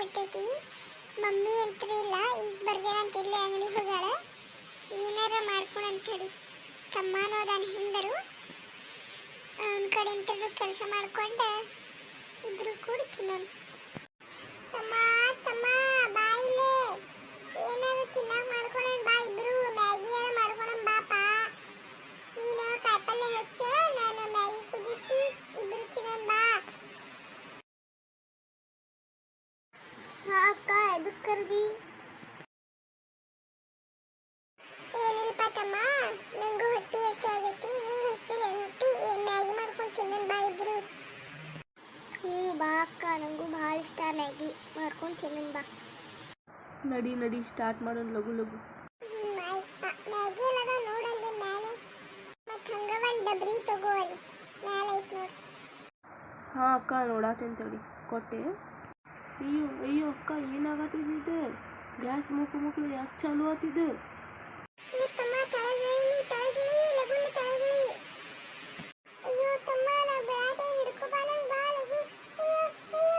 ಆಗ್ಬಿಟ್ಟೈತಿ mummy ಅಂತ್ರಿಲ್ಲ ಈಗ ಬರ್ದೇನಂತ ಇಲ್ಲೇ ಅಂಗಡಿ ಹೋಗ್ಯಾಳ. ಏನಾರ ಮಾಡ್ಕೊಳಂತ ಹೇಳಿ. ತಮ್ಮನೋದಾನ ಹಿಂದರು. ಅವನ ಕಡೆ ಕೆಲಸ ಮಾಡ್ಕೊಂಡು ಇದ್ರು ಕೂಡಿ ತಿನ್ನೋನು. ಅಕ್ಕ ಕರೆದಿ ಏನಿಲ್ಪ ತಮ್ಮ ನಂಗೂ ಹೊಟ್ಟಿ ಹಸಿ ಆಗೈತಿ ನಿಂಗೆ ಹಸ್ತಿಲ್ಲ ಹೊಟ್ಟಿ ಮ್ಯಾಗಿ ಮಾಡ್ಕೊಂಡು ತಿನ್ನೋಣ ಬಾ ಇಬ್ರು. ಹ್ಞೂ ಬಾ ಅಕ್ಕ ನಂಗೂ ಭಾಳ ಇಷ್ಟ ಮ್ಯಾಗಿ ಮಾಡ್ಕೊಂಡು ತಿನ್ನೋಣ ಬಾ. ನಡಿ ನಡಿ ಸ್ಟಾರ್ಟ್ ಮಾಡೋಣ ಲಘು ಲಘು ಮ್ಯಾಗಿ ಎಲ್ಲದ ನೋಡಲ್ಲಿ ಮ್ಯಾಲೆ. ಮತ್ತು ಹಂಗ ಒಂದು ಡಬ್ರಿ ತಗೋ ಅಲ್ಲಿ. ಮ್ಯಾಲೆ ಐತ್ ನೋಡಿ. ಹಾಂ ಅಕ್ಕ ನೋಡಾತೇನೆ ತಡಿ. ಕೊಟ್ಟೆ. ಅಯ್ಯೋ ಅಯ್ಯೋ ಅಕ್ಕ ಏನಾಗತ್ತಿದ್ದು ಗ್ಯಾಸ್ ಮುಕ್ಳು ಮುಕ್ಳು ಯಾಕೆ ಚಾಲು ಆತಿದ್ದು ಅಯ್ಯೋ ತಮ್ಮ ತಳಗಿಳಿ ನೀ ತಳಗಿಳಿ ಲಗುನ ತಳಗಿಳಿ ಅಯ್ಯೋ ತಮ್ಮ ನಾ ಬೆಳಾತೆ ಹಿಡ್ಕೊ ಬಾ ನಂಗ್ ಬಾ ಲಗು ಅಯ್ಯೋ ಅಯ್ಯೋ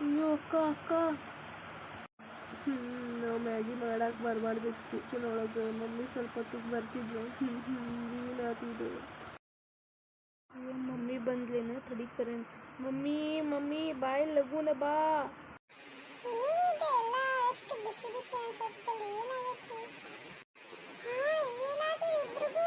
ಅಯ್ಯೋ ಅಕ್ಕ ಅಕ್ಕ ಹ್ಞೂ ನಾವು ಮ್ಯಾಗಿ ಮಾಡಕ್ಕೆ ಬರಬಾರ್ದಿತ್ತು ಕಿಚನ್ ಒಳಗೆ ಮಮ್ಮಿ ಸ್ವಲ್ಪ ಹೊತ್ತಿಗೆ ಬರ್ತಿದ್ಲು ಹ್ಞೂ ಹ್ಞೂ ಏನಾತಿದ್ದು ಅಯ್ಯೋ ಮಮ್ಮಿ ಕರೆನ್ ಮಮ್ಮಿ ಮಮ್ಮಿ ಬಾಯ್ ಲಘುನ ಬಾ. ಬಿಸಿ ಬಿಸಿ ಅನ್ಸತ್ತಲ್ಲ ಏನಾಗೈತಿ ಹಾ ಏನಾಗಿದೆ ಇಬ್ರಿಗೂ